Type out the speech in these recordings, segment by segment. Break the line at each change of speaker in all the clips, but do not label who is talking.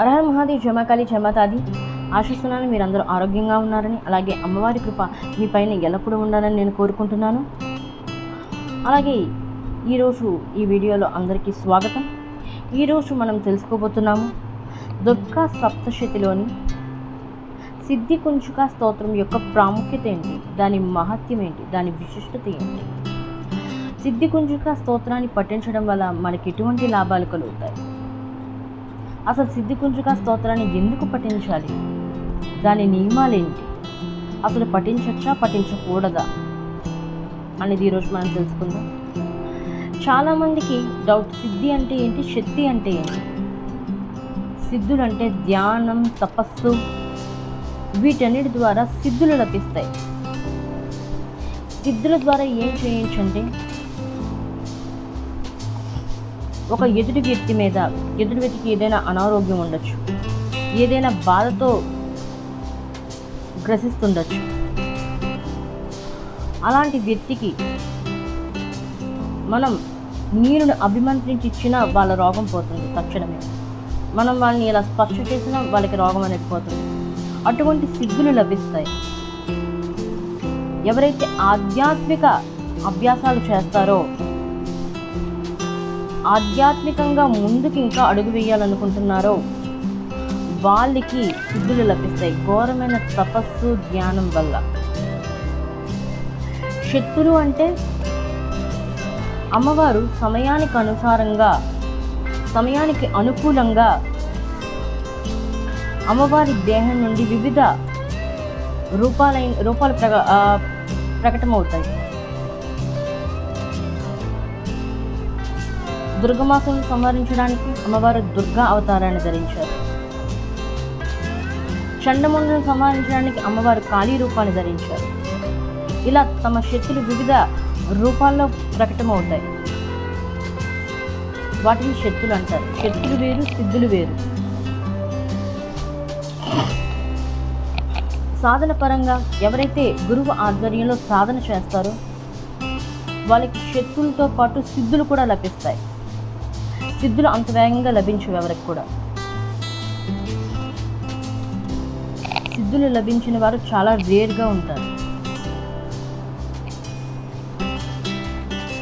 అర్హర్ మహాదేవ్ జమాకాళి జమాతాది ఆశిస్తున్నాను. మీరందరూ ఆరోగ్యంగా ఉన్నారని అలాగే అమ్మవారి కృప మీ పైన ఎల్లప్పుడూ ఉండాలని నేను కోరుకుంటున్నాను. అలాగే ఈరోజు ఈ వీడియోలో అందరికీ స్వాగతం. ఈరోజు మనం తెలుసుకోబోతున్నాము దుర్గా సప్తశతిలోని సిద్ధి కుంచుక స్తోత్రం యొక్క ప్రాముఖ్యత ఏంటి? దాని మహత్యం ఏంటి? దాని విశిష్టత ఏంటి? సిద్ధి కుంజుక స్తోత్రాన్ని పఠించడం వల్ల మనకి ఎటువంటి లాభాలు కలుగుతాయి? అసలు సిద్ధికుంజుక స్తోత్రాన్ని ఎందుకు పఠించాలి? దాని నియమాలేంటి? అసలు పఠించచ్చా పఠించకూడదా? అనేది ఈరోజు మనం తెలుసుకుందాం. చాలామందికి డౌట్ సిద్ధి అంటే ఏంటి శక్తి అంటే ఏంటి? సిద్ధులు అంటే ధ్యానం తపస్సు వీటన్నిటి ద్వారా సిద్ధులు లభిస్తాయి. సిద్ధుల ద్వారా ఏం చేయొచ్చంటే ఒక ఎదుటి వ్యక్తి మీద ఎదుటి వ్యక్తికి ఏదైనా అనారోగ్యం ఉండొచ్చు. ఏదైనా బాధతో గ్రసిస్తుండొచ్చు. అలాంటి వ్యక్తికి మనం నీరును అభిమంత్రించి ఇచ్చినా వాళ్ళ రోగం పోతుంది తక్షణమే. మనం వాళ్ళని ఇలా స్పర్శ చేసినా వాళ్ళకి రోగం అనేది పోతుంది. అటువంటి సిద్ధులు లభిస్తాయి. ఎవరైతే ఆధ్యాత్మిక అభ్యాసాలు చేస్తారో ఆధ్యాత్మికంగా ముందుకు ఇంకా అడుగు వేయాలనుకుంటున్నారో వాళ్ళకి సిద్ధులు లభిస్తాయి. ఘోరమైన తపస్సు ధ్యానం వల్ల. శక్తులు అంటే అమ్మవారు సమయానికి అనుసారంగా సమయానికి అనుకూలంగా అమ్మవారి దేహం నుండి వివిధ రూపాలైన రూపాలు ప్రక ప్రకటమవుతాయి. దుర్గమాసను సంహరించడానికి అమ్మవారు దుర్గా అవతారాన్ని ధరించారు. చండముండను సంహరించడానికి అమ్మవారు కాళీ రూపాన్ని ధరించారు. ఇలా తమ శక్తులు వివిధ రూపాల్లో ప్రకటమవుతాయి. వాటిని శక్తులు అంటారు. శక్తులు వేరు సిద్ధులు వేరు. సాధన పరంగా ఎవరైతే గురువు ఆధ్వర్యంలో సాధన చేస్తారో వాళ్ళకి శక్తులతో పాటు సిద్ధులు కూడా లభిస్తాయి. సిద్ధులు అంత వేగంగా లభించవు ఎవరికి కూడా. సిద్ధులు లభించిన వారు చాలా రేర్గా ఉంటారు.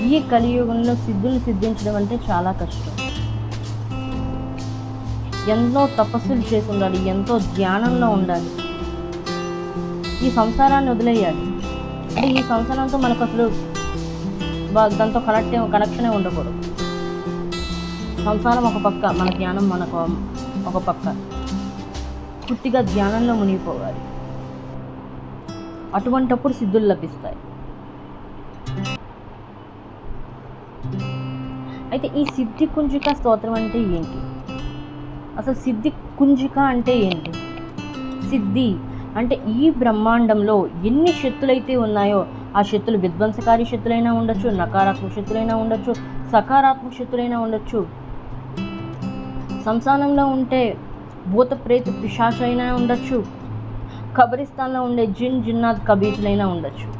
ఈ కలియుగంలో సిద్ధులు సిద్ధించడం అంటే చాలా కష్టం. ఎంతో తపస్సులు చేసి ఉండాలి ఎంతో ధ్యానంలో ఉండాలి. ఈ సంసారాన్ని వదిలేయాలి. అంటే ఈ సంసారంతో మనకు అసలు దాంతో కనెక్ట్ కనెక్షనే ఉండకూడదు. సంసారం ఒక పక్క మన ధ్యానం మనకు ఒక పక్క. పూర్తిగా ధ్యానంలో మునిగిపోవాలి. అటువంటప్పుడు సిద్ధులు లభిస్తాయి. అయితే ఈ సిద్ధి కుంజిక స్తోత్రం అంటే ఏంటి? అసలు సిద్ధి కుంజిక అంటే ఏంటి? సిద్ధి అంటే ఈ బ్రహ్మాండంలో ఎన్ని శక్తులైతే ఉన్నాయో ఆ శక్తులు విధ్వంసకారి శక్తులైనా ఉండొచ్చు నకారాత్మక శక్తులైనా ఉండొచ్చు సకారాత్మక శక్తులైనా ఉండొచ్చు. సంసారంలో ఉంటే భూత ప్రేత పిశాచైనా ఉండొచ్చు. కబరిస్తాన్లో ఉండే జిన్ జిన్నాద్ కబీతులైనా ఉండొచ్చు.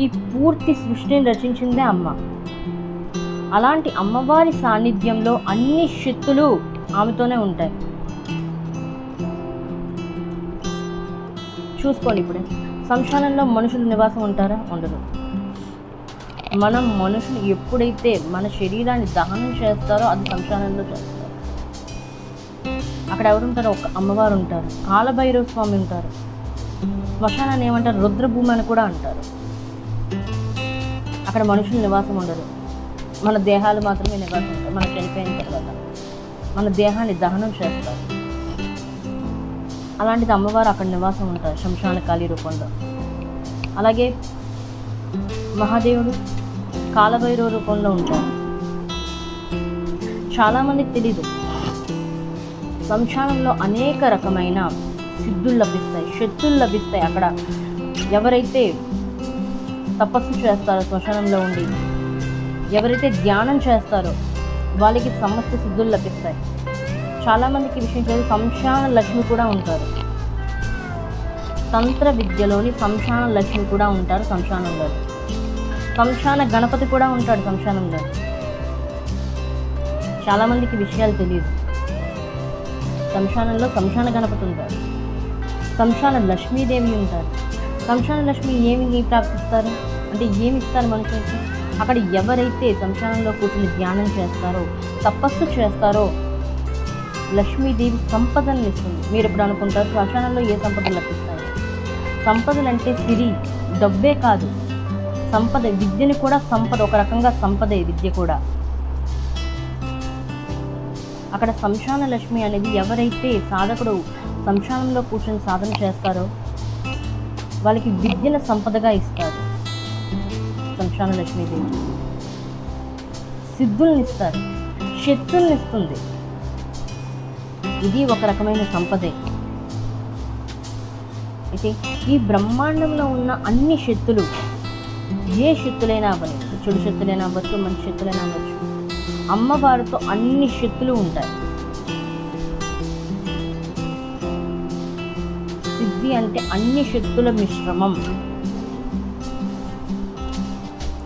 ఈ పూర్తి సృష్టిని రచించిందే అమ్మ. అలాంటి అమ్మవారి సాన్నిధ్యంలో అన్ని శక్తులు ఆమెతోనే ఉంటాయి. చూసుకోండి ఇప్పుడు. సంశానంలో మనుషులు నివాసం ఉంటారా? ఉండరు. మనం మనుషులు ఎప్పుడైతే మన శరీరాన్ని దహనం చేస్తారో అది సంశానంలో చేస్తారు. అక్కడ ఎవరుంటారు? ఒక అమ్మవారు ఉంటారు కాలభైరవ స్వామి ఉంటారు. శ్మశానాన్ని ఏమంటారు? రుద్రభూమి అని కూడా అంటారు. అక్కడ మనుషులు నివాసం ఉండరు. మన దేహాలు మాత్రమే నివాసం ఉంటాయి. మన చనిపోయిన తర్వాత మన దేహాన్ని దహనం చేస్తారు. అలాంటిది అమ్మవారు అక్కడ నివాసం ఉంటారు. శంశాన కాళీ రూపంలో. అలాగే మహాదేవుడు కాలభైరవ రూపంలో ఉంటారు. చాలామందికి తెలీదు. సంశానంలో అనేక రకమైన సిద్ధులు లభిస్తాయి శక్తులు లభిస్తాయి. అక్కడ ఎవరైతే తపస్సు చేస్తారో శ్మశానంలో ఉండి ఎవరైతే ధ్యానం చేస్తారో వాళ్ళకి సమస్త సిద్ధులు లభిస్తాయి. చాలామందికి విషయం తెలియదు. సంశాన లక్ష్మి కూడా ఉంటారు. తంత్ర విద్యలోని సంశాన లక్ష్మి కూడా ఉంటారు సంశానంలో శంశాన గణపతి కూడా ఉంటాడు సంశానంలో చాలామందికి విషయాలు తెలియదు శ్మశానంలో శ్మశాన గణపతి ఉంటారు శ్మశాన లక్ష్మీదేవి ఉంటారు. శ్మశాన లక్ష్మి ఏమి ప్రాప్తిస్తారు? అంటే ఏమి ఇస్తారు మనుషులకి? అక్కడ ఎవరైతే శ్మశానంలో కూర్చుని ధ్యానం చేస్తారో తపస్సు చేస్తారో లక్ష్మీదేవి సంపదను ఇస్తుంది. మీరు ఇప్పుడు అనుకుంటారు? శ్మశానంలో ఏ సంపదలు లభిస్తాయి? సంపదలు అంటే సిరి డబ్బే కాదు. సంపద విద్యని కూడా సంపద ఒక రకంగా సంపదే విద్య కూడా. అక్కడ శంశాన లక్ష్మి అనేది ఎవరైతే సాధకుడు శంశానంలో కూర్చొని సాధన చేస్తారో వాళ్ళకి విద్యను సంపదగా ఇస్తారు. శంశాన లక్ష్మీదేవి సిద్ధుల్ని ఇస్తారు. శక్తుల్ని ఇస్తుంది. ఇది ఒక రకమైన సంపదే. అయితే ఈ బ్రహ్మాండంలో ఉన్న అన్ని శక్తులు ఏ శక్తులైనా అవ్వచ్చు. చెడు శక్తులైనా అవ్వచ్చు మంచి శక్తులైనా అవ్వచ్చు. అమ్మవారితో అన్ని శక్తులు ఉంటాయి. సిద్ధి అంటే అన్ని శక్తుల మిశ్రమం.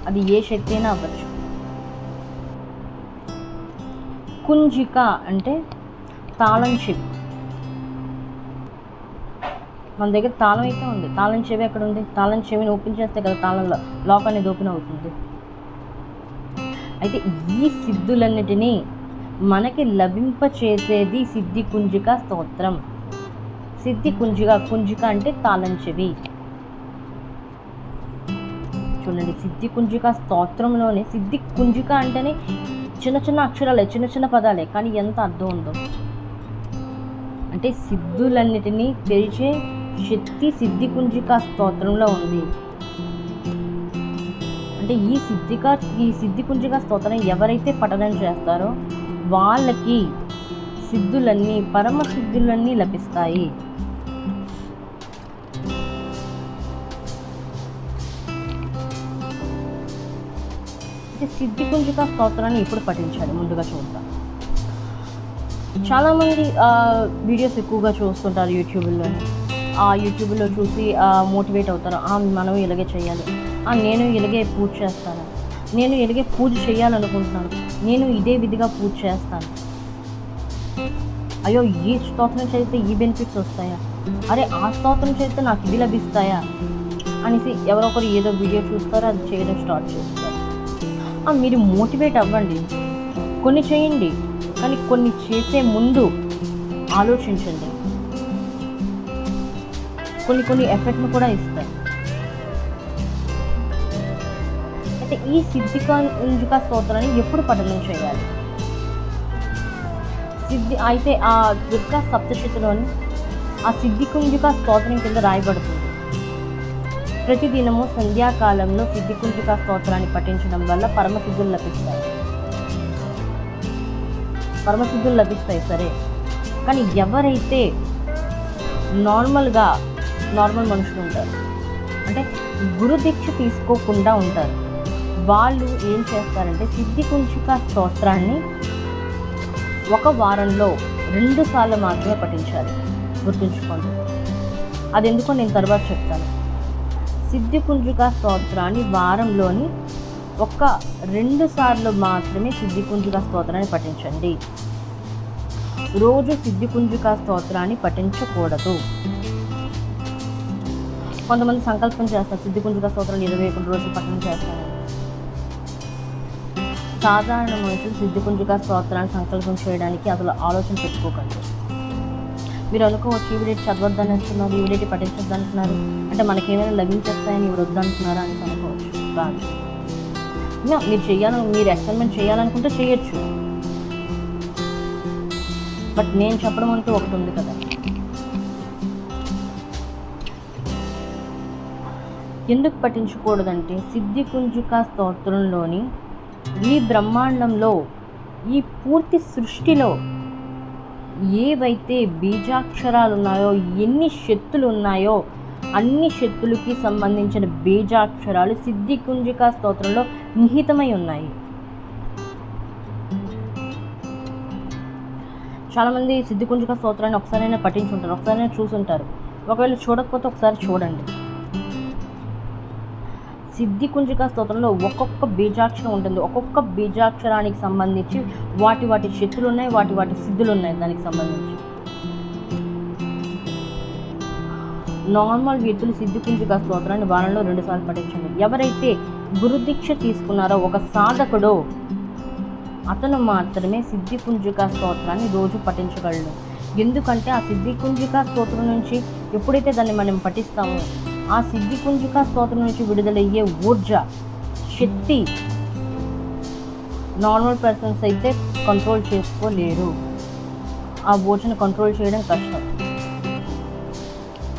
అది ఏ శక్తి అయినా అవ్వచ్చు. కుంజిక అంటే తాళం శక్తి. మన దగ్గర తాళం అయితే ఉంది. తాళం చెవి ఎక్కడ ఉంది? తాళం చెవిని ఓపెన్ చేస్తే కదా తాళంలో లాక్ అనేది ఓపెన్ అవుతుంది. అయితే ఈ సిద్ధులన్నిటినీ మనకి లభింప చేసేది సిద్ధి కుంజిక స్తోత్రం. సిద్ధి కుంజిక కుంజిక అంటే తాళం చెవి. చూడండి సిద్ధి కుంజిక స్తోత్రంలోనే సిద్ధి కుంజిక అంటేనే చిన్న చిన్న అక్షరాలే చిన్న చిన్న పదాలే కానీ ఎంత అర్థం ఉందో. అంటే సిద్ధులన్నిటినీ తెరిచే శక్తి సిద్ధికుంజిక స్తోత్రంలో ఉంది. అంటే ఈ సిద్ధిక ఈ సిద్ధి కుంజిక స్తోత్రం ఎవరైతే పఠనం చేస్తారో వాళ్ళకి సిద్ధులన్నీ పరమ సిద్ధులన్నీ లభిస్తాయి. సిద్ధికుంజిక స్తోత్రాన్ని ఇప్పుడు పఠించాలి ముందుగా చూద్దాం. చాలామంది వీడియోస్ ఎక్కువగా చూస్తుంటారు యూట్యూబ్లో. ఆ యూట్యూబ్లో చూసి మోటివేట్ అవుతారు మనం ఇలాగే చేయాలి. నేను ఇలాగే పూజ చేస్తాను. నేను ఇలాగే పూజ చేయాలనుకుంటున్నాను. నేను ఇదే విధిగా పూజ చేస్తాను. అయ్యో ఈ స్తోత్రం చేస్తే ఈ బెనిఫిట్స్ వస్తాయా? అరే ఆ స్తోత్రం చేస్తే నాకు ఇది లభిస్తాయా? అనేసి ఎవరొకరు ఏదో వీడియో చూస్తారో అది చేయడం స్టార్ట్ చేస్తారు. మీరు మోటివేట్ అవ్వండి. కొన్ని చేయండి. కానీ కొన్ని చేసే ముందు ఆలోచించండి. కొన్ని కొన్ని ఎఫెక్ట్ను కూడా ఇస్తాయి. అయితే ఈ సిద్ధికా ఉంజుక స్తోత్రాన్ని ఎప్పుడు పఠనం చేయాలి? సిద్ధి అయితే ఆ దుర్గా సప్తశతిలోని ఆ సిద్ధికుంజుక స్తోత్రం కింద రాయబడుతుంది. ప్రతిదినము సంధ్యాకాలంలో సిద్ధికుంజుక స్తోత్రాన్ని పఠించడం వల్ల పరమసిద్ధులు లభిస్తాయి. పరమసిద్ధులు లభిస్తాయి సరే. కానీ ఎవరైతే నార్మల్గా నార్మల్ మనుషులు ఉంటారు. అంటే గురు దీక్ష తీసుకోకుండా ఉంటారు. వాళ్ళు ఏం చేస్తారంటే సిద్ధి కుంచిక స్తోత్రాన్ని ఒక వారంలో రెండు సార్లు మాత్రమే పఠించాలి. గుర్తుంచుకోండి. అది ఎందుకో నేను తర్వాత చెప్తాను. సిద్ధికుంజుక స్తోత్రాన్ని వారంలోని ఒక్క రెండు సార్లు మాత్రమే సిద్ధికుంజుక స్తోత్రాన్ని పఠించండి. రోజు సిద్ధికుంజుక స్తోత్రాన్ని పఠించకూడదు. కొంతమంది సంకల్పం చేస్తారు. సిద్ధి స్తోత్రాలు ఇరవై ఒకటి రోజులు పట్టణం చేస్తారు. సాధారణ మనుషులు సిద్ధి స్తోత్రాన్ని సంకల్పం చేయడానికి అసలు ఆలోచన పెట్టుకోకండి. మీరు అనుకోవచ్చు ఈవిడేటి చదవద్దని అంటున్నారు ఈవిడేటి పఠించొద్దు అంటున్నారు. అంటే మనకేమైనా లభించేస్తాయని ఈవిడ వద్దంటున్నారా అని అనుకోవచ్చు. కాదు. మీరు చేయాలని మీరు ఎక్స్పెరిమెంట్ చేయాలనుకుంటే చేయొచ్చు. బట్ నేను చెప్పడం అంటూ ఒకటి ఉంది కదా. ఎందుకు పఠించకూడదంటే సిద్ధి కుంజుక స్తోత్రంలోని ఈ బ్రహ్మాండంలో ఈ పూర్తి సృష్టిలో ఏవైతే బీజాక్షరాలు ఉన్నాయో ఎన్ని శక్తులు ఉన్నాయో అన్ని శక్తులకి సంబంధించిన బీజాక్షరాలు సిద్ధి కుంజిక స్తోత్రంలో నిహితమై ఉన్నాయి. చాలామంది సిద్ధికుంజిక స్తోత్రాన్ని ఒకసారైనా పఠించుంటారు ఒకసారైనా చూసుంటారు. ఒకవేళ చూడకపోతే ఒకసారి చూడండి. సిద్ధి కుంజిక స్తోత్రంలో ఒక్కొక్క బీజాక్షరం ఉంటుంది. ఒక్కొక్క బీజాక్షరానికి సంబంధించి వాటి వాటి శక్తులు ఉన్నాయి వాటి వాటి సిద్ధులు ఉన్నాయి దానికి సంబంధించి. నార్మల్ వ్యక్తులు సిద్ధికుంజిక స్తోత్రాన్ని వారంలో రెండుసార్లు పఠించండి. ఎవరైతే గురుదీక్ష తీసుకున్నారో ఒక సాధకుడో అతను మాత్రమే సిద్ధికుంజిక స్తోత్రాన్ని రోజు పఠించగలడు. ఎందుకంటే ఆ సిద్ధికుంజిక స్తోత్రం నుంచి ఎప్పుడైతే దాన్ని మనం పఠిస్తామో ఆ సిద్ధికుంజిక స్తోత్రం నుంచి విడుదలయ్యే ఊర్జ శక్తి నార్మల్ పర్సన్స్ అయితే కంట్రోల్ చేసుకోలేరు. ఆ ఊర్జను కంట్రోల్ చేయడం కష్టం.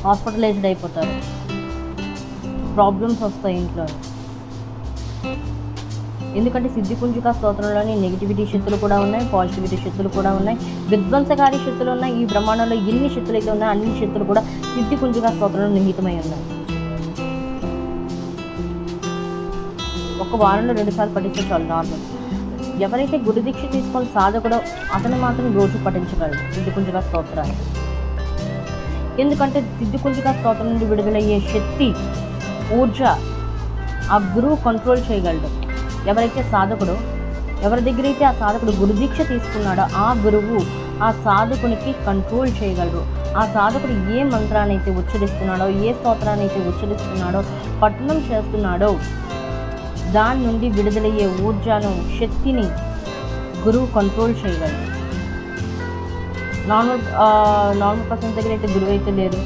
హాస్పిటలైజ్డ్ అయిపోతారు. ప్రాబ్లమ్స్ వస్తాయి ఇంట్లో. ఎందుకంటే సిద్ధికుంజిక స్తోత్రంలోని నెగిటివిటీ శక్తులు కూడా ఉన్నాయి పాజిటివిటీ శక్తులు కూడా ఉన్నాయి విధ్వంసకారి శక్తులు ఉన్నాయి ఈ బ్రహ్మాండంలో ఎన్ని శక్తులు అయితే ఉన్నాయో అన్ని శక్తులు కూడా సిద్ధికుంజిక స్తోత్రంలో నిహితమై ఉన్నాయి. ఒక వారంలో రెండుసార్లు పఠిస్తే చాలు నార్మల్. ఎవరైతే గురుదీక్ష తీసుకొని సాధకుడో అతను మాత్రం రోజు పఠించగలడు. సిద్ధికుంజిక స్తోత్రాన్ని ఎందుకంటే సిద్ధికుంజిక స్తోత్రం నుండి విడుదలయ్యే శక్తి ఊర్జ ఆ గురువు కంట్రోల్ చేయగలడు. ఎవరైతే సాధకుడో ఎవరి దగ్గర అయితే ఆ సాధకుడు గురుదీక్ష తీసుకున్నాడో ఆ గురువు ఆ సాధకునికి కంట్రోల్ చేయగలరు ఆ సాధకుడు ఏ మంత్రాన్ని అయితే ఉచ్చరిస్తున్నాడో ఏ స్తోత్రాన్ని అయితే ఉచ్చరిస్తున్నాడో పఠనం చేస్తున్నాడో దాని నుండి విడుదలయ్యే ఊర్జాను శక్తిని గురువు కంట్రోల్ చేయగలరు నార్మల్ నార్మల్ పర్సన్ దగ్గర అయితే గురువు అయితే లేదు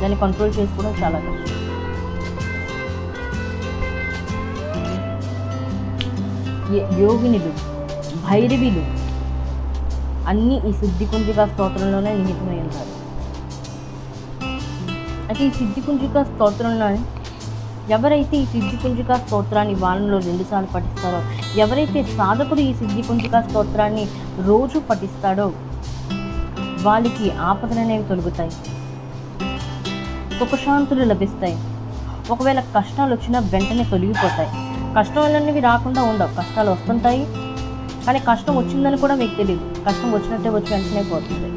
దాన్ని కంట్రోల్ చేసుకోవడం చాలా కష్టం. యోగినిలు యోగినులు భైరవిలు అన్నీ ఈ సిద్ధికుంజిక స్తోత్రంలోనే నిహితమై ఉంటారు. అయితే ఈ సిద్ధికుంజిక స్తోత్రంలోనే ఎవరైతే ఈ సిద్ధికుంజిక స్తోత్రాన్ని వారంలో రెండుసార్లు పఠిస్తారో ఎవరైతే సాధకుడు ఈ సిద్ధికుంజిక స్తోత్రాన్ని రోజు పఠిస్తాడో వాళ్ళకి ఆపదలనేవి తొలుగుతాయి. సుఖశాంతులు లభిస్తాయి. ఒకవేళ కష్టాలు వచ్చినా వెంటనే తొలగిపోతాయి. కష్టాలనేవి రాకుండా ఉండవు. కష్టాలు వస్తుంటాయి. కానీ కష్టం వచ్చిందని కూడా మీకు తెలియదు కష్టం వచ్చినట్టే వచ్చి వెంటనే పోతుంది.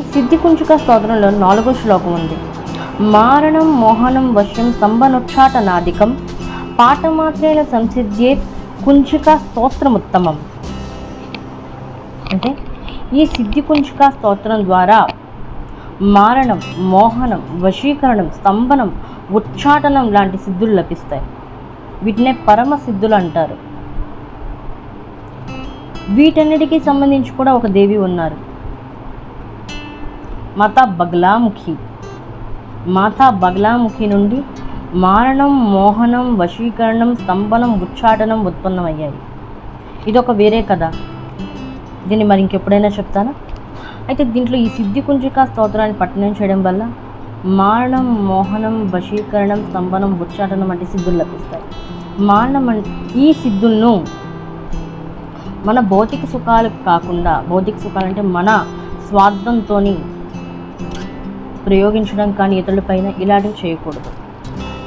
ఈ సిద్ధికుంచుక స్తోత్రంలో నాలుగో శ్లోకం ఉంది. మారణం మోహనం వశ్యం స్తంభనుక్షాటనాదికం పాఠమాత్రేణ సంసిద్ధ్యే కుంచిక స్తోత్రముత్తమం. అంటే ఈ సిద్ధి కుంచిక స్తోత్రం ద్వారా మారణం మోహనం వశీకరణం స్తంభనం ఉచ్చాటనం లాంటి సిద్ధులు లభిస్తాయి. వీటినే పరమ సిద్ధులు అంటారు. వీటన్నిటికీ సంబంధించి కూడా ఒక దేవి ఉన్నారు. మాతా బగ్లాముఖి. మాతా బగ్లాముఖి నుండి మారణం మోహనం వశీకరణం స్తంభనం ఉచ్చాటనం ఉత్పన్నమయ్యాయి. ఇదొక వేరే కథ. దీన్ని మరి ఇంకెప్పుడైనా చెప్తానా అయితే దీంట్లో ఈ సిద్ధి కుంజిక స్తోత్రాన్ని పట్టణం చేయడం వల్ల మారణం మోహనం వశీకరణం స్తంభనం ఉచ్చాటనం వంటి సిద్ధులు లభిస్తాయి. మారణం ఈ సిద్ధులను మన భౌతిక సుఖాలు కాకుండా భౌతిక సుఖాలు అంటే మన స్వార్థంతో ప్రయోగించడం కానీ ఇతరులపైన ఇలాంటివి చేయకూడదు.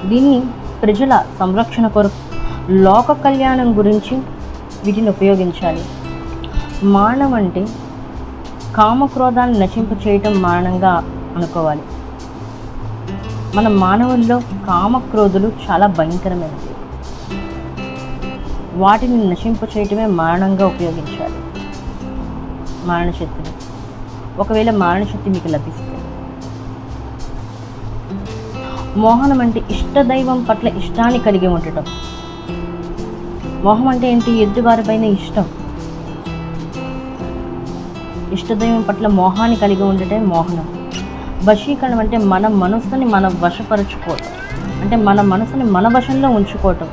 దీన్ని ప్రజల సంరక్షణ కొరకు లోక కళ్యాణం గురించి వీటిని ఉపయోగించాలి. మానం అంటే కామక్రోధాన్ని నశింపు చేయటం మారణంగా అనుకోవాలి. మన మానవుల్లో కామక్రోధులు చాలా భయంకరమైనవి. వాటిని నశింపు చేయటమే మారణంగా ఉపయోగించాలి. మారణశక్తిని. ఒకవేళ మారణ శక్తి మీకు లభిస్తుంది మోహనం అంటే ఇష్టదైవం పట్ల ఇష్టాన్ని కలిగి ఉండటం. మోహం అంటే ఏంటి? ఎదుటివారిపైన ఇష్టం. ఇష్టదైవం పట్ల మోహాన్ని కలిగి ఉండటం మోహనం. వశీకరణం అంటే మన మనసుని మనం వశపరుచుకోవటం. అంటే మన మనసుని మన వశంలో ఉంచుకోవటం.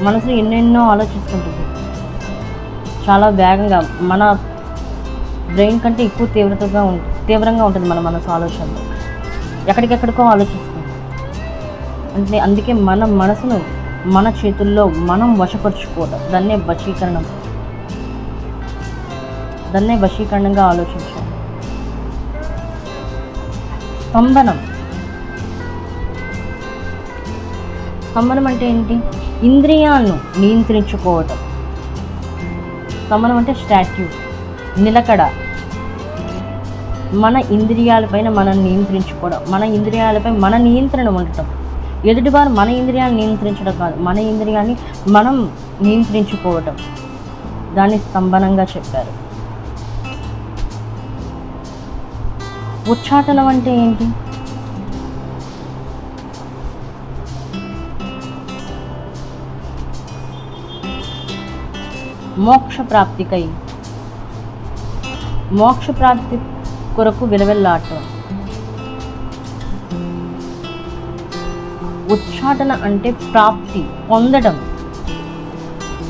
మనసు ఎన్నెన్నో ఆలోచిస్తుంటుంది. చాలా వేగంగా మన బ్రెయిన్ కంటే ఎక్కువ తీవ్రతగా ఉంటుంది తీవ్రంగా ఉంటుంది మన మనసు ఆలోచనలు. ఎక్కడికెక్కడికో ఆలోచిస్తుంది అంటే అందుకే మన మనసును మన చేతుల్లో మనం వశపరుచుకోవడం దాన్నే వశీకరణం. దాన్నే వశీకరణంగా ఆలోచించాం. స్తంభనం. స్తంభనం అంటే ఏంటి? ఇంద్రియాలను నియంత్రించుకోవటం. స్తంభనం అంటే స్టాట్యూ నిలకడ. మన ఇంద్రియాలపైన మనం నియంత్రించుకోవడం మన ఇంద్రియాలపై మన నియంత్రణ ఉండటం. ఎదుటివారు మన ఇంద్రియాన్ని నియంత్రించడం కాదు మన ఇంద్రియాన్ని మనం నియంత్రించుకోవటం. దాన్ని స్తంభనంగా చెప్పారు. ఉచ్చాటనం అంటే ఏంటి? మోక్ష ప్రాప్తికై. మోక్ష ప్రాప్తి కొరకు విలవెల్లాటం ఉచ్చాటన అంటే ప్రాప్తి పొందడం.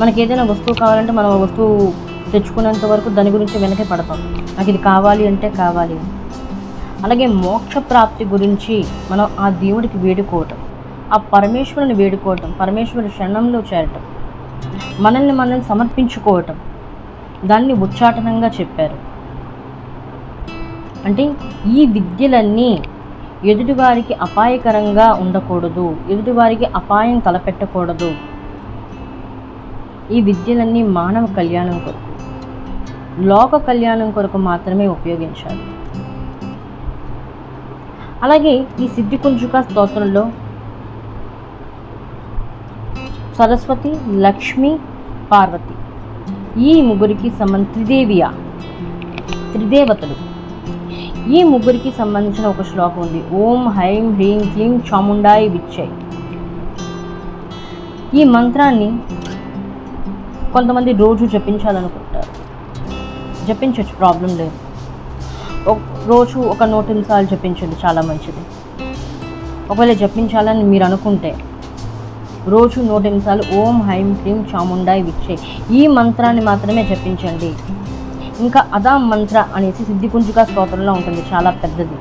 మనకి ఏదైనా వస్తువు కావాలంటే మనం ఆ వస్తువు తెచ్చుకునేంత వరకు దాని గురించి వెనకే పడతాం. నాకు ఇది కావాలి అంటే కావాలి. అలాగే మోక్ష ప్రాప్తి గురించి మనం ఆ దేవుడికి వేడుకోవటం ఆ పరమేశ్వరుని వేడుకోవటం పరమేశ్వరుని క్షణంలో చేరటం మనల్ని మనల్ని సమర్పించుకోవటం. దాన్ని ఉచ్చాటనంగా చెప్పారు. అంటే ఈ విద్యలన్నీ ఎదుటివారికి అపాయకరంగా ఉండకూడదు ఎదుటివారికి అపాయం తలపెట్టకూడదు. ఈ విద్యలన్నీ మానవ కళ్యాణం కొరకు లోక కళ్యాణం కొరకు మాత్రమే ఉపయోగించాలి. అలాగే ఈ సిద్ధికుంజుక స్తోత్రంలో సరస్వతి లక్ష్మి పార్వతి ఈ ముగ్గురికి సమన్ త్రిదేవియ త్రిదేవతలు. ఈ ముగ్గురికి సంబంధించిన ఒక శ్లోకం ఉంది. ఓం హైం హ్రీం క్లీం చాముండాయి విచ్చాయి ఈ మంత్రాన్ని కొంతమంది రోజు జపించాలనుకుంటారు. జపించవచ్చు ప్రాబ్లం లేదు. ఒక రోజు ఒక నూట నిమిషాలు జపించండి చాలా మంచిది. ఒకవేళ జపించాలని మీరు అనుకుంటే రోజు నూట నిమిషాలు ఓం హైం క్లీం చాముండాయి విచ్చే. ఈ మంత్రాన్ని మాత్రమే జపించండి. ఇంకా అదా మంత్ర అనేసి సిద్ధికుంజుక స్తోత్రంలో ఉంటుంది. చాలా పెద్దది.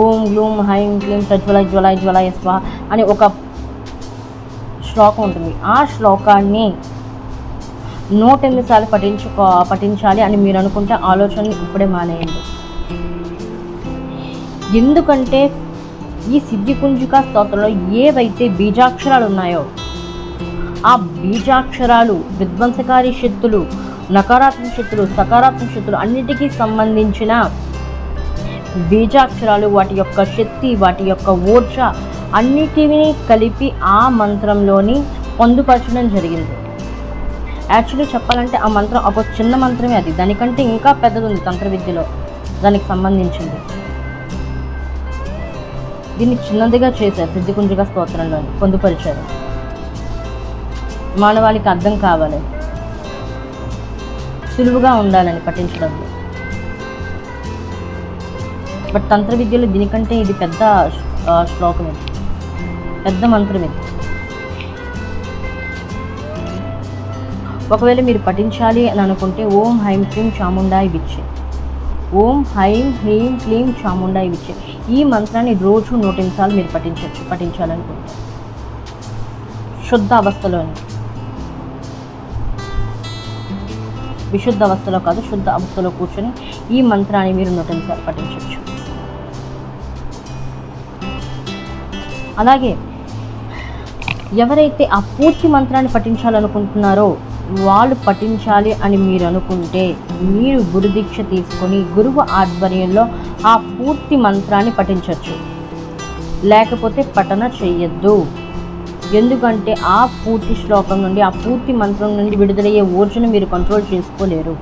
ఓం గ్లూమ్ హైం క్లీం ప్రజ్వల జ్వలై జ్వలయ స్వ అని ఒక శ్లోకం ఉంటుంది. ఆ శ్లోకాన్ని నూట ఎనిమిది సార్లు పఠించుకో పఠించాలి అని మీరు అనుకుంటే ఆలోచనని ఇప్పుడే మానేయండి. ఎందుకంటే ఈ సిద్ధికుంజుక స్తోత్రంలో ఏవైతే బీజాక్షరాలు ఉన్నాయో ఆ బీజాక్షరాలు విధ్వంసకారి శక్తులు నకారాత్మక శక్తులు సకారాత్మక శక్తులు అన్నిటికీ సంబంధించిన బీజాక్షరాలు వాటి యొక్క శక్తి వాటి యొక్క ఊర్జ అన్నిటిని కలిపి ఆ మంత్రంలోని పొందుపరచడం జరిగింది. యాక్చువల్లీ చెప్పాలంటే ఆ మంత్రం ఒక చిన్న మంత్రమే అది. దానికంటే ఇంకా పెద్దది ఉంది తంత్ర విద్యలో దానికి సంబంధించింది. దీన్ని చిన్నదిగా చేశారు సిద్ధికుంజుగా స్తోత్రంలో పొందుపరిచారు. మానవాళికి అర్థం కావాలి. సులువుగా ఉండాలని పఠించడంలో బట్ తంత్ర విద్యలో దీనికంటే ఇది పెద్ద శ్లోకం ఇది. పెద్ద మంత్రం ఇది. ఒకవేళ మీరు పఠించాలి అని అనుకుంటే ఓం హైం క్లీం చాముండాయి విచ్చే. ఓం హైం హ్రీం క్లీం చాముండాయి విచ్చే. ఈ మంత్రాన్ని రోజు నూట నిమిషాలు మీరు పఠించవచ్చు పఠించాలనుకుంటే. శుద్ధ అవస్థలోని. విశుద్ధ అవస్థలో కాదు శుద్ధ అవస్థలో కూర్చొని ఈ మంత్రాన్ని మీరు నూట పఠించవచ్చు. అలాగే ఎవరైతే ఆ పూర్తి మంత్రాన్ని పఠించాలనుకుంటున్నారో వాళ్ళు పఠించాలి అని మీరు అనుకుంటే మీరు గురుదీక్ష తీసుకొని గురువు ఆధ్వర్యంలో ఆ పూర్తి మంత్రాన్ని పఠించవచ్చు. లేకపోతే పఠన చెయ్యొద్దు. ఎందుకంటే ఆ పూర్తి శ్లోకం నుండి ఆ పూర్తి మంత్రం నుండి విడుదలయ్యే ఊర్జను మీరు కంట్రోల్ చేసుకోలేరు.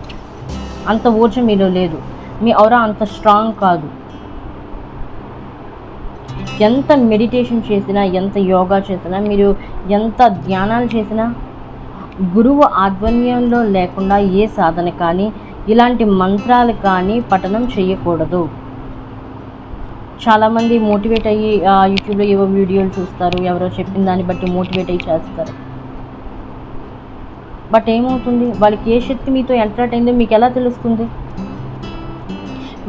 అంత ఊర్జ మీలో లేదు. మీ ఔరా అంత స్ట్రాంగ్ కాదు. ఎంత మెడిటేషన్ చేసినా ఎంత యోగా చేసినా మీరు ఎంత ధ్యానాలు చేసినా గురువు ఆధ్వర్యంలో లేకుండా ఏ సాధన కానీ ఇలాంటి మంత్రాలు కానీ పఠనం చేయకూడదు. చాలామంది మోటివేట్ అయ్యి యూట్యూబ్లో ఏవో వీడియోలు చూస్తారు ఎవరో చెప్పిన దాన్ని బట్టి మోటివేట్ అయ్యి చేస్తారు. బట్ ఏమవుతుంది? వాళ్ళకి ఏ శక్తి మీతో అట్రాక్ట్ అయిందో మీకు ఎలా తెలుస్తుంది?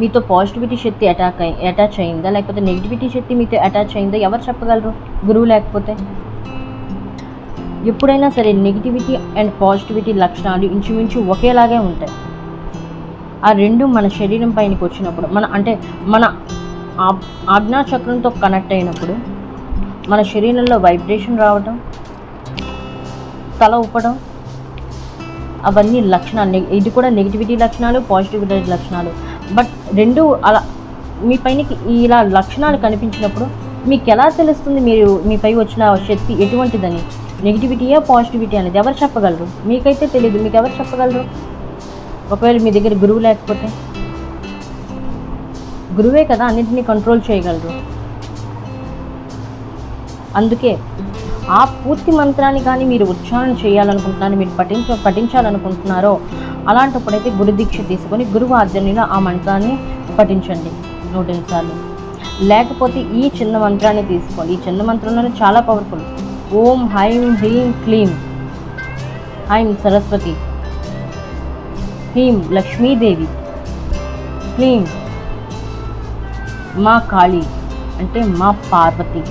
మీతో పాజిటివిటీ శక్తి అటాక్ అయి అటాచ్ అయిందా? లేకపోతే నెగిటివిటీ శక్తి మీతో అటాచ్ అయిందా? ఎవరు చెప్పగలరు? గురువు లేకపోతే? ఎప్పుడైనా సరే నెగిటివిటీ అండ్ పాజిటివిటీ లక్షణాలు ఇంచుమించు ఒకేలాగే ఉంటాయి. ఆ రెండు మన శరీరం పైనకి వచ్చినప్పుడు మన అంటే మన ఆజ్ఞాచక్రంతో కనెక్ట్ అయినప్పుడు మన శరీరంలో వైబ్రేషన్ రావటం తల ఊపడం అవన్నీ లక్షణాలు. ఇది కూడా నెగిటివిటీ లక్షణాలు పాజిటివిటీ లక్షణాలు. బట్ రెండు అలా మీ పైనకి ఇలా లక్షణాలు కనిపించినప్పుడు మీకు ఎలా తెలుస్తుంది మీరు మీపై వచ్చిన శక్తి ఎటువంటిదని? నెగిటివిటీయా పాజిటివిటీ అనేది? ఎవరు చెప్పగలరు? మీకైతే తెలియదు మీకు ఎవరు చెప్పగలరు? ఒకవేళ మీ దగ్గర గురువు లేకపోతే గురువే కదా అన్నింటినీ కంట్రోల్ చేయగలరు. అందుకే ఆ పూర్తి మంత్రాన్ని కానీ మీరు ఉచ్చారణ చేయాలనుకుంటున్నారు మీరు పఠించ పఠించాలనుకుంటున్నారో అలాంటప్పుడైతే గురు దీక్ష తీసుకొని గురువు ఆధ్వర్యంలో ఆ మంత్రాన్ని పఠించండి. నూట సార్లు లేకపోతే ఈ చిన్న మంత్రాన్ని తీసుకోండి. ఈ చిన్న మంత్రంలోనే చాలా పవర్ఫుల్ ఓం హైం హ్రీం క్లీం. హైం సరస్వతి. హ్రీం లక్ష్మీదేవి. క్లీం. మా కాళీ అంటే మా పార్వతి.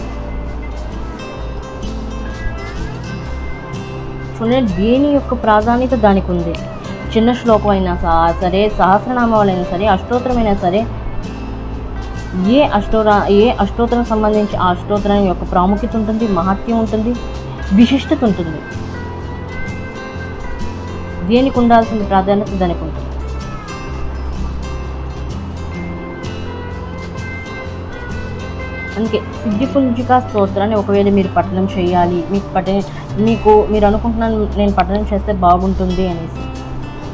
చూడండి దేని యొక్క ప్రాధాన్యత దానికి ఉంది చిన్న శ్లోకం అయినా సా- సరే సహస్రనామాలైనా సరే అష్టోత్తరమైనా సరే ఏ అష్టోరా ఏ అష్టోత్తరం సంబంధించి ఆ అష్టోత్తరం యొక్క ప్రాముఖ్యత ఉంటుంది మహత్యం ఉంటుంది విశిష్టత ఉంటుంది? దేనికి ఉండాల్సిన ప్రాధాన్యత దానికి ఉంటుంది అందుకే సిద్ధిపుంజిక స్తోత్రాన్ని ఒకవేళ మీరు పఠనం చేయాలి మీకు పఠ మీకు మీరు అనుకుంటున్నాను నేను పఠనం చేస్తే బాగుంటుంది అనేసి.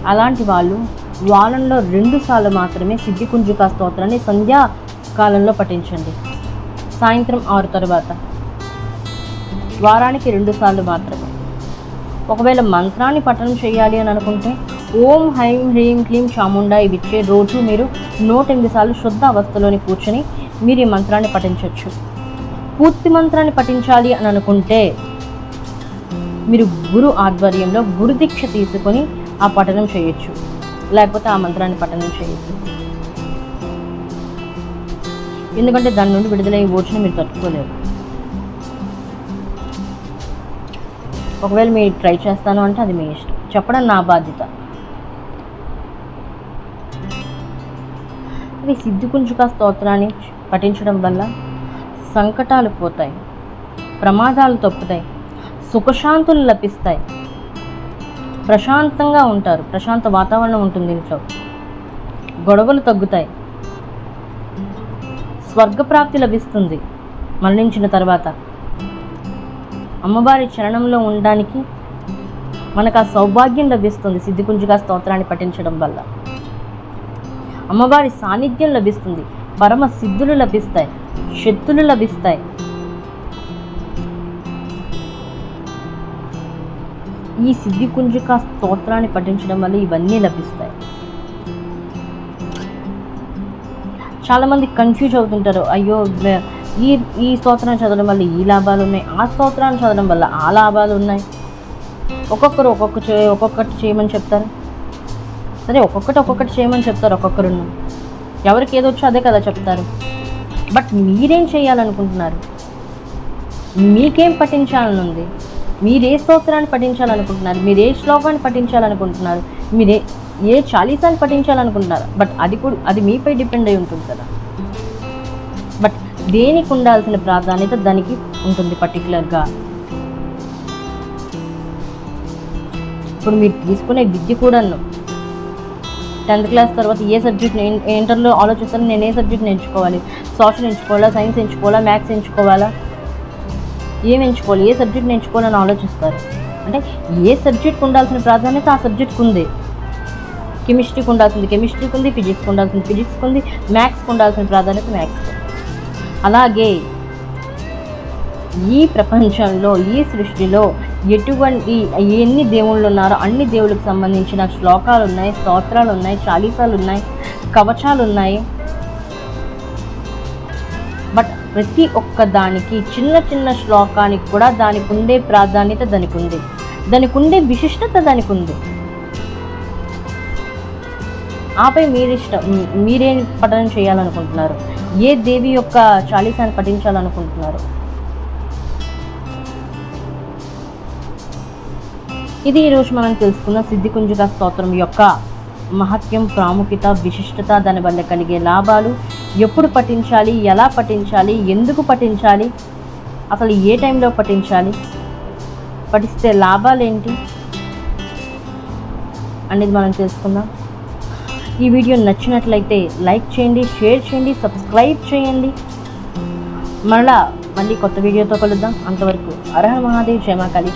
అలాంటి వాళ్ళు వారంలో రెండు సార్లు మాత్రమే సిద్ధికుంజిక స్తోత్రాన్ని సంధ్యా కాలంలో పఠించండి. సాయంత్రం ఆరు తర్వాత. వారానికి రెండు సార్లు మాత్రమే. ఒకవేళ మంత్రాన్ని పఠనం చేయాలి అని అనుకుంటే ఓం హైం హ్రీం క్లీం చాముండా ఇవి ఇచ్చే రోజు మీరు నూట ఎనిమిది సార్లు శుద్ధ అవస్థలోని కూర్చొని మీరు ఈ మంత్రాన్ని పఠించవచ్చు పూర్తి మంత్రాన్ని పఠించాలి అని అనుకుంటే మీరు గురు ఆధ్వర్యంలో గురు దీక్ష తీసుకొని ఆ పఠనం చేయొచ్చు. లేకపోతే ఆ మంత్రాన్ని పఠనం చేయొచ్చు. ఎందుకంటే దాని నుండి విడుదలయ్యే ఓచుని మీరు తట్టుకోలేరు. ఒకవేళ మీరు ట్రై చేస్తాను అంటే అది మీ ఇష్టం. చెప్పడం నా బాధ్యత. అది సిద్ధికుంజుక స్తోత్రాన్ని పఠించడం వల్ల సంకటాలు పోతాయి ప్రమాదాలు తప్పుతాయి సుఖశాంతులు లభిస్తాయి. ప్రశాంతంగా ఉంటారు ప్రశాంత వాతావరణం ఉంటుంది ఇంట్లో. గొడవలు తగ్గుతాయి. స్వర్గప్రాప్తి లభిస్తుంది మరణించిన తర్వాత. అమ్మవారి చరణంలో ఉండడానికి మనకు ఆ సౌభాగ్యం లభిస్తుంది సిద్ధికుంజుగా స్తోత్రాన్ని పఠించడం వల్ల. అమ్మవారి సాన్నిధ్యం లభిస్తుంది. పరమ సిద్ధులు లభిస్తాయి శక్తులు లభిస్తాయి. ఈ సిద్ధి సిద్ధికుంజిక స్తోత్రాన్ని పఠించడం వల్ల ఇవన్నీ లభిస్తాయి. చాలామంది కన్ఫ్యూజ్ అవుతుంటారు అయ్యో ఈ ఈ స్తోత్రాన్ని చదవడం వల్ల ఈ లాభాలు ఉన్నాయి ఆ స్తోత్రాన్ని చదవడం వల్ల ఆ లాభాలు ఉన్నాయి. ఒక్కొక్కరు ఒక్కొక్క చే ఒక్కొక్కటి చేయమని చెప్తారు. సరే ఒక్కొక్కటి ఒక్కొక్కటి చేయమని చెప్తారు ఒక్కొక్కరు ఎవరికి ఏదొచ్చో అదే కదా చెప్తారు. బట్ మీరేం చేయాలనుకుంటున్నారు? మీకేం పఠించాలని ఉంది మీరు ఏ స్తోత్రాన్ని పఠించాలనుకుంటున్నారు? మీరు ఏ శ్లోకాన్ని పఠించాలనుకుంటున్నారు? మీరే ఏ ఏ చాలీసాన్ని పఠించాలనుకుంటున్నారు? బట్ అది కూడా అది మీపై డిపెండ్ అయి ఉంటుంది కదా. బట్ దేనికి ఉండాల్సిన ప్రాధాన్యత దానికి ఉంటుంది పర్టికులర్గా ఇప్పుడు మీరు తీసుకునే విద్య కూడాను టెన్త్ క్లాస్ తర్వాత ఏ సబ్జెక్ట్ ఇంటర్లో ఆలోచిస్తాను నేను ఏ సబ్జెక్ట్ ఎంచుకోవాలి సోషల్ ఎంచుకోవాలా సైన్స్ ఎంచుకోవాలా మ్యాథ్స్ ఎంచుకోవాలా ఏం ఎంచుకోవాలి ఏ సబ్జెక్ట్ ఎంచుకోవాలని ఆలోచిస్తారు? అంటే ఏ సబ్జెక్ట్కి ఉండాల్సిన ప్రాధాన్యత ఆ సబ్జెక్ట్కి ఉంది. కెమిస్ట్రీకి ఉండాల్సింది కెమిస్ట్రీకి ఉంది ఫిజిక్స్కి ఉండాల్సింది ఫిజిక్స్కి ఉంది మ్యాథ్స్కి ఉండాల్సిన ప్రాధాన్యత మ్యాథ్స్కి అలాగే ఈ ప్రపంచంలో ఈ సృష్టిలో ఎటువంటి ఎన్ని దేవుళ్ళు ఉన్నారో అన్ని దేవుళ్ళకి సంబంధించిన శ్లోకాలు ఉన్నాయి స్తోత్రాలు ఉన్నాయి చాలీసాలు ఉన్నాయి కవచాలు ఉన్నాయి. బట్ ప్రతి ఒక్క దానికి చిన్న చిన్న శ్లోకానికి కూడా దానికి ఉండే ప్రాధాన్యత దానికి ఉంది. దానికి ఉండే విశిష్టత దానికి ఉంది. ఆపై మీరిష్టం మీరేం పఠనం చేయాలనుకుంటున్నారు? ఏ దేవి యొక్క చాలీసాన్ని పఠించాలనుకుంటున్నారు? ఇది ఈరోజు మనం తెలుసుకున్న సిద్ధికుంజుక స్తోత్రం యొక్క మహత్యం ప్రాముఖ్యత విశిష్టత దాని వల్ల కలిగే లాభాలు ఎప్పుడు పఠించాలి ఎలా పఠించాలి ఎందుకు పఠించాలి అసలు ఏ టైంలో పఠించాలి పఠిస్తే లాభాలు ఏంటి అనేది మనం తెలుసుకుందాం. ఈ వీడియో నచ్చినట్లయితే లైక్ చేయండి షేర్ చేయండి సబ్స్క్రైబ్ చేయండి. మరలా మళ్ళీ కొత్త వీడియోతో కలుద్దాం. అంతవరకు అర్హ మహాదేవ్ జయమా కాళీ